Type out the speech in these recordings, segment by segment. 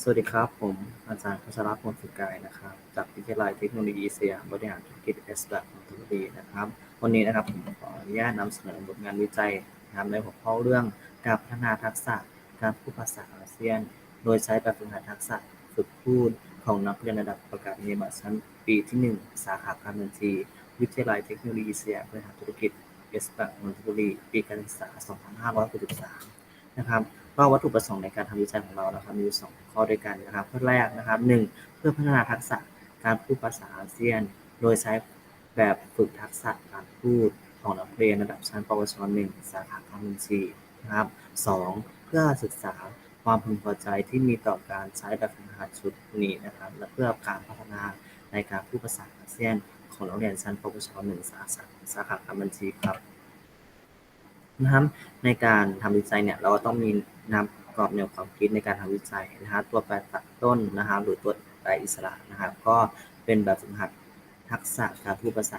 สวัสดีครับ ผมอาจารย์พัชรพลสุกายนะครับ จากวิทยาลัยเทคโนโลยีสยามบริหารธุรกิจเอสแบบนนบุรีนะครับ วันนี้นะครับผมขออนุญาตนำเสนอบทงานวิจัยนะครับในหัวข้อเรื่องการพัฒนาทักษะการพูดภาษาอาเซียน โดยใช้แบบฝึกหัดทักษะฝึกพูดของนักเรียนระดับประกาศนียบัตรชั้นปีที่ 1 สาขาการบัญชี วิทยาลัยเทคโนโลยีสยามบริหารธุรกิจเอสแบบนนทบุรีปีการศึกษา 2563 นะครับ ก็วัตถุประสงค์ในการทำวิจัยของเรานะครับมีอยู่สองข้อด้วยกันนะครับข้อแรกนะครับหนึ่งเพื่อพัฒนาทักษะการพูดภาษาอาเซียน โดยใช้แบบฝึกทักษะการพูดของนักเรียนระดับชั้นปวช .1 สาขาการบัญชีนะครับสองเพื่อศึกษาความพึงพอใจที่มีต่อการใช้แบบฝึกหัดชุดนี้นะครับ และเพื่อการพัฒนาในการพูดภาษาอาเซียน ของนักเรียนชั้นปวช .1 สาขาสาขาการบัญชีครับ นะครับในการทำวิจัยเนี่ยเราก็ต้องมีนำกรอบแนวความคิดในการทำวิจัยนะครับตัวแปรตัดต้นนะครับหรือตัวแปรอิสระนะครับก็เป็นแบบฝึกหัดทักษะการพูดภาษา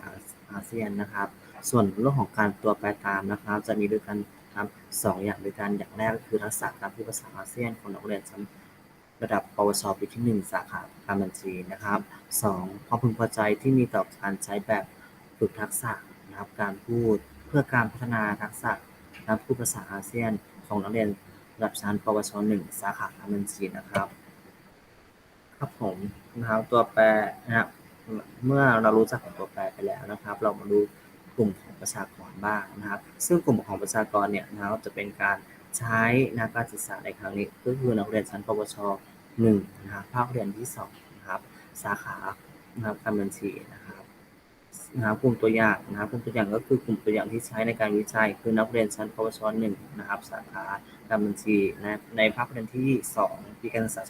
อาเซียนนะครับ ส่วนเรื่องของการตัวแปรตามนะครับ จะมีด้วยกันครับสองอย่างด้วยกันอย่างแรกคือทักษะการพูดภาษาอาเซียนของนักเรียนชั้นระดับปวชปีที่ 1 สาขาการบัญชีนะครับ 2. ความพึงพอใจที่มีต่อการใช้แบบฝึกทักษะนะครับการพูด พื่อการพัฒนาทักษะการพูดภาษาอาเซียนของนักเรียนระดับชั้นปวช .1 สาขาการบัญชีนะครับ ครับผมนะครับตัวแปรนะครับเมื่อเรารู้จักของตัวแปรไปแล้วนะครับ เรามาดูกลุ่มของประชากรบ้างนะครับ ซึ่งกลุ่มของประชากรเนี่ยนะครับจะเป็นการใช้นักการศึกษาในครั้งนี้ ก็คือนักเรียนชั้นปวช1นะครับภาคเรียนที่2นะครับสาขานะครับการบัญชีนะครับ นะครับกลุ่มตัวอย่างนะครับกลุ่มตัวอย่างก็คือกลุ่มตัวอย่างที่ใช้ในการวิจัย คือนักเรียนชั้นปวช1นะครับ สาขาการบัญชีนะในภาคเรียนที่ 2 ปีการศึกษา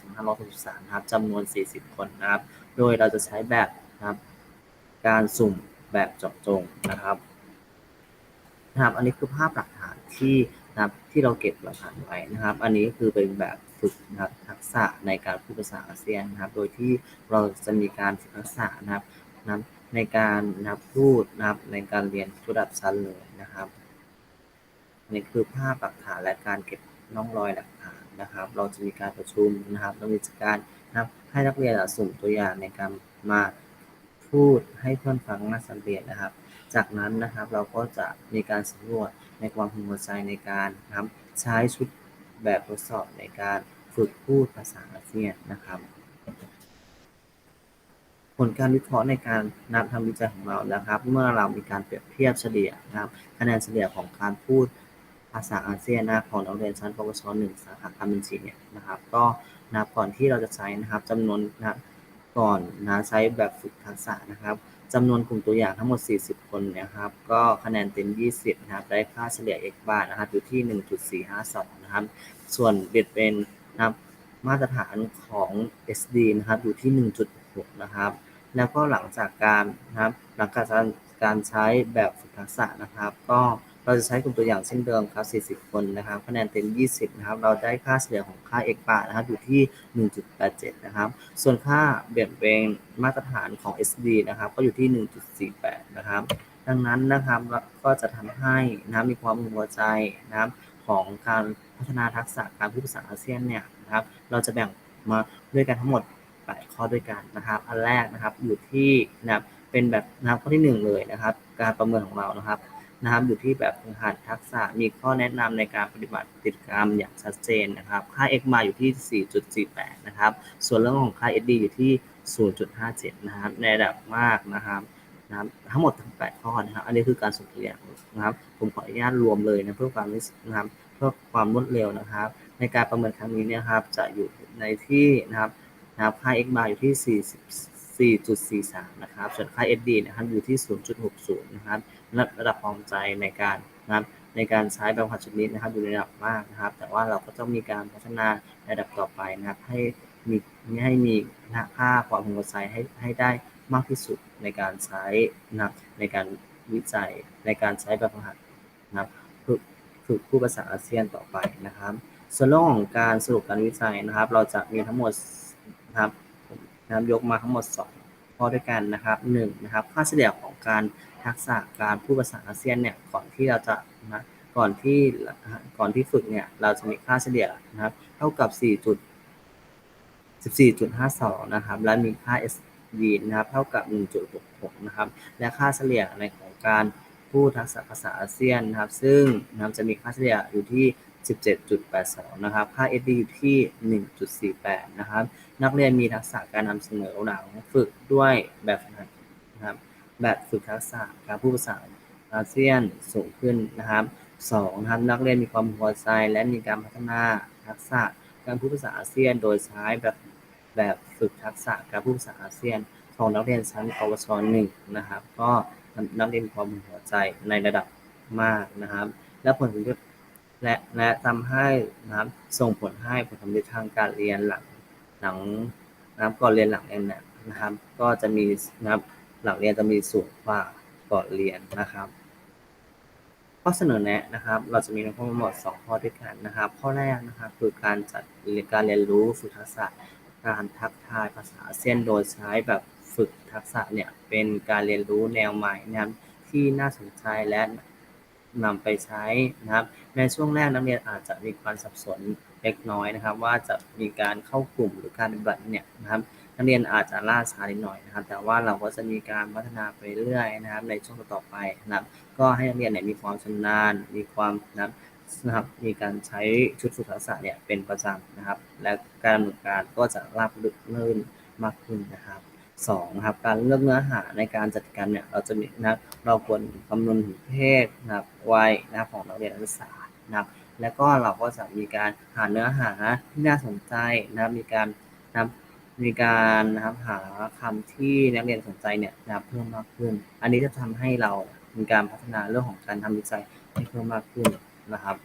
2563นะครับจำนวน 40 คนนะครับ โดยเราจะใช้แบบนะครับ การสุ่มแบบเจาะจงนะครับนะครับ อันนี้คือภาพหลักฐานที่นะครับที่เราเก็บหลักฐานไว้นะครับ อันนี้คือเป็นแบบฝึกนะครับทักษะในการพูดภาษาอาเซียนนะครับ โดยที่เราจะมีการฝึกทักษะนะครับนะ ในการนับพูดนะครับในการเรียนระดับชั้นเลยนะครับนี่คือภาพหลักฐานและการเก็บร่องรอยหลักฐานนะครับ เราจะมีการประชุมนะครับเรามีการนะครับให้นักเรียนสุ่มตัวอย่างในการมาพูดให้เพื่อนฟังนักเรียนนะครับ จากนั้นนะครับเราก็จะมีการสำรวจในความพึงพอใจในการนะครับใช้ชุดแบบทดสอบในการฝึกพูดภาษาอาเซียนนะครับ ผลการวิเคราะห์ในการนำทำวิจัยของเรานะครับ เมื่อเรามีการเปรียบเทียบเฉลี่ยนะครับคะแนนเฉลี่ยของการพูดภาษาอาเซียนนะของนักเรียนชั้นปวช .1 สาขาการบัญชีเนี่ยนะครับ ก็นะก่อนที่เราจะใช้นะครับจำนวนนะก่อนนะใช้แบบฝึกทักษะนะครับจำนวนกลุ่มตัวอย่างทั้งหมด 40 คนนะครับ ก็คะแนนเต็ม 20 นะครับ ได้ค่าเฉลี่ย x bar นะครับ อยู่ที่ 1.452 นะครับ ส่วนเบียดเป็นนะครับ มาตรฐานของ SD นะครับ อยู่ที่ 6นะครับ แล้วก็หลังจากการนะครับหลังจากการใช้แบบฝึกทักษะนะครับ ก็เราจะใช้กลุ่มตัวอย่างเช่นเดิมครับ 40 คนนะครับ คะแนนเต็ม 20 นะครับ เราได้ค่าเฉลี่ยของค่า x bar นะครับ อยู่ที่ 1.87 นะครับ ส่วนค่าเปลี่ยนเป็นมาตรฐานของ SD นะครับ ก็อยู่ที่ 1.48 นะครับ ดังนั้นนะครับก็จะทำให้นะมีความหัวใจนะครับของการพัฒนาทักษะการพูดภาษาอาเซียนเนี่ยนะครับ เราจะแบ่งมาด้วยกันทั้งหมด 8 ข้อด้วยกันนะครับ อันแรกนะครับอยู่ที่นะเป็นแบบนะครับข้อที่ 1 เลยนะครับ การประเมินของเรานะครับนะครับอยู่ที่แบบฝึกหัดทักษะมีข้อแนะนำในการปฏิบัติกิจกรรมอย่างชัดเจนนะครับ ค่า x มาอยู่ที่ 4.48 นะครับ ส่วนเรื่องของค่า SD อยู่ที่ 0.57 นะครับ ในระดับมากนะครับนะครับทั้งหมดทั้ง8ข้อนะครับ อันนี้คือการสุ่มตัวอย่างนะครับ ผมขออนุญาตรวมเลยนะเพื่อความนะครับเพื่อความรวดเร็วนะครับ ในการประเมินครั้งนี้นี่ยครับ จะอยู่ในที่นะครับ นะครับค่า x bar อยู่ที่4.43 นะครับ ส่วนค่า SD นะครับอยู่ที่ 0.60 นะครับระดับความใจในการนะครับในการใช้แบบหัดชนิดนะครับอยู่ในระดับมากนะครับ แต่ว่าเราก็ต้องมีการพัฒนาระดับต่อไปนะครับ ให้มีให้มีค่าความพึงพอใจให้ให้ได้มากที่สุดในการใช้นะครับในการวิจัยในการใช้แบบหัดนะครับฝึกฝึกผู้ภาษาอาเซียนต่อไปนะครับส่วนเรื่องของการสรุปการวิจัยนะครับ เราจะมีทั้งหมด นะครับนะครับยกมาทั้งหมด 2 ข้อด้วยกันนะครับ1นะครับค่าเฉลี่ยของการทักษะการพูดภาษาอาเซียนเนี่ยก่อนที่เราจะนะก่อนที่ก่อนที่ฝึกเนี่ยเราจะมีค่าเฉลี่ยนะครับเท่ากับ 4 จุด14.52 นะครับ และมีค่า SV นะครับ เท่ากับ 1.66 นะครับ และค่าเฉลี่ยในของการพูดทักษะภาษาอาเซียนนะครับ ซึ่งนะครับจะมีค่าเฉลี่ยอยู่ที่ 17.82 นะครับ ค่า SD อยู่ที่ 1.48 นะครับ นักเรียนมีทักษะการนำเสนอหลังฝึกด้วยแบบฝึกหัดนะครับ แบบฝึกทักษะการพูดภาษาอาเซียนสูงขึ้นนะครับสองนะครับ นักเรียนมีความพอใจและมีการพัฒนาทักษะการพูดภาษาอาเซียน โดยใช้แบบแบบฝึกทักษะการพูดภาษาอาเซียน ของนักเรียนชั้นปวชหนึ่งนะครับ ก็นักเรียนมีความพอใจในระดับมากนะครับ และผลสำเร็จ และและทำให้นะครับส่งผลให้ผลสำเร็จทางการเรียนหลังหลังนะครับก่อนเรียนหลังเรียนนะครับ ก็จะมีนะครับหลังเรียนจะมีสูงกว่าก่อนเรียนนะครับข้อเสนอแนะนะครับ เราจะมีทั้งหมด2ข้อด้วยกันนะครับ ข้อแรกนะครับคือการจัดการเรียนรู้ฝึกทักษะการทักทายภาษาอาเซียนโดยใช้แบบฝึกทักษะเนี่ยเป็นการเรียนรู้แนวใหม่นะครับที่น่าสนใจและ นำไปใช้นะครับในช่วงแรกนักเรียนอาจจะมีความสับสนเล็กน้อยนะครับ ว่าจะมีการเข้ากลุ่มหรือการปฏิบัติเนี่ยนะครับนักเรียนอาจจะล่าช้านิดหน่อยนะครับ แต่ว่าเราก็จะมีการพัฒนาไปเรื่อยนะครับ ในช่วงต่อไปนะครับ ก็ให้นักเรียนเนี่ยมีความชำนาญ มีความนะครับนะครับมีการใช้ชุดฝึกทักษะเนี่ยเป็นประจำนะครับ และการดำเนินการก็จะราบรื่นมากขึ้นนะครับ สองครับการเลือกเนื้อหาในการจัดการเนี่ยเราจะมีนะครับเราควรคำนวณถึงเพศนะครับวัยนะครับของนักเรียนนักศึกษานะครับแล้วก็เราก็จะมีการหาเนื้อหาที่น่าสนใจนะครับมีการนะครับมีการนะครับหาคำที่นักเรียนสนใจเนี่ยนะเพิ่มมากขึ้น อันนี้จะทำให้เรามีการพัฒนาเรื่องของการทำวิจัยให้เพิ่มมากขึ้นนะครับ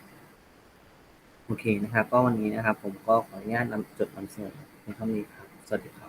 โอเคนะครับ ก็วันนี้นะครับ ผมก็ขออนุญาตนำจดนำเสนอในเท่านี้ครับ สวัสดีครับ